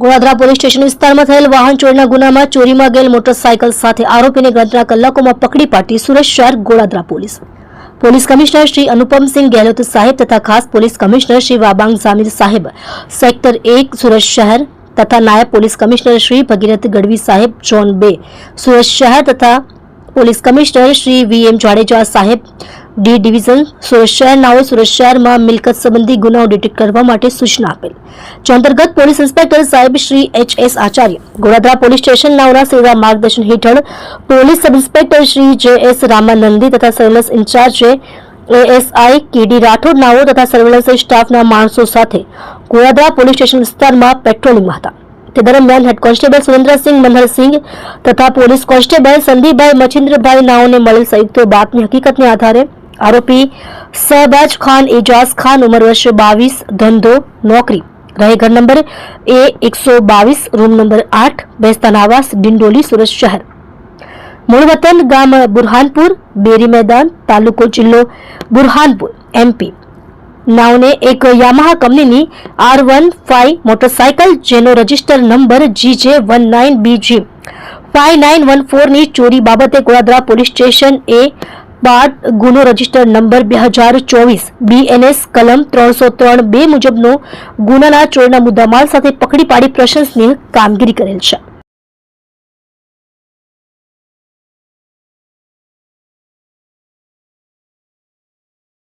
Goladara police station વિસ્તારમાં થયેલ વાહન ચોરીના ગુનામાં ચોરીમાં ગયેલ મોટરસાયકલ સાથે આરોપીને ગણતરા કલાકોમાં પકડી પાડી સુરત શહેર Godadara police. Police commissioner Shri Anupamsinh Gehlot સાહેબ તથા ખાસ પોલીસ કમિશનર શ્રી વાબાંગ જામીર સાહેબ, સેક્ટર એક સુરત શહેર તથા નાયબ પોલીસ કમિશનર શ્રી ભગીરથ ગઢવી સાહેબ, ઝોન બે સુરત શહેર તથા police commissioner Shri V M Jadeja સાહેબ ડી ડિવિઝન સુરત શહેરનાઓ સુરત મિલકત સંબંધી ગુનાઓ ડિટેક્ટ કરવા માટે સૂચના આપેલ. જે અંતર્ગત પોલીસ ઇન્સ્પેક્ટર સાહેબ Shri H S Acharya Goladara police station નાઓના સેવા માર્ગદર્શન હેઠળ પોલીસ સબ ઇન્સ્પેક્ટર શ્રી જે એસ રામાનંદી તથા surveillance incharge ASI KD Rathod નાઓ તથા સર્વેલન્સ સ્ટાફના માણસો સાથે ગોળાદરા પોલીસ સ્ટેશન વિસ્તારમાં પેટ્રોલિંગમાં હતા. તે દરમિયાન હેડ કોન્સ્ટેબલ સુરેન્દ્રસિંહ મનહરસિંહ તથા પોલીસ કોન્સ્ટેબલ સંદીપભાઈ મચિન્દ્રભાઈ નાઓને મળેલ સંયુક્ત બાતમી હકીકતને આધારે આરોપી શહબાજ ખાન એજાઝ ખાન ઉંમર વર્ષ બાવીસ, ધંધો, નોકરી. રહે ઘર નંબર એ એકસો બાવીસ, રૂમ નંબર આઠ બેસ્તાન આવાસ ડિંડોલી, સુરત શહેર. મૂળ વતન ગામ બુરહાનપુર, બેરી મેદાન, તાલુકો જિલ્લો બુરહાનપુર એમપી નાવને એક યામાહા કંપનીની આર વન ફાઈવ મોટરસાયકલ, જેનો register number G J one nine B G five nine one ફોરની ચોરી બાબતે ગોળાદરા પોલીસ સ્ટેશન એ બાદ ગુનો રજિસ્ટર નંબર બે હજાર ચોવીસ બીએનએસ કલમ ત્રણસો ત્રણ બે મુજબનો ગુનાના ચોરીના મુદ્દામાલ સાથે પકડી પાડી પ્રશંસનીય કામગીરી કરેલ છે.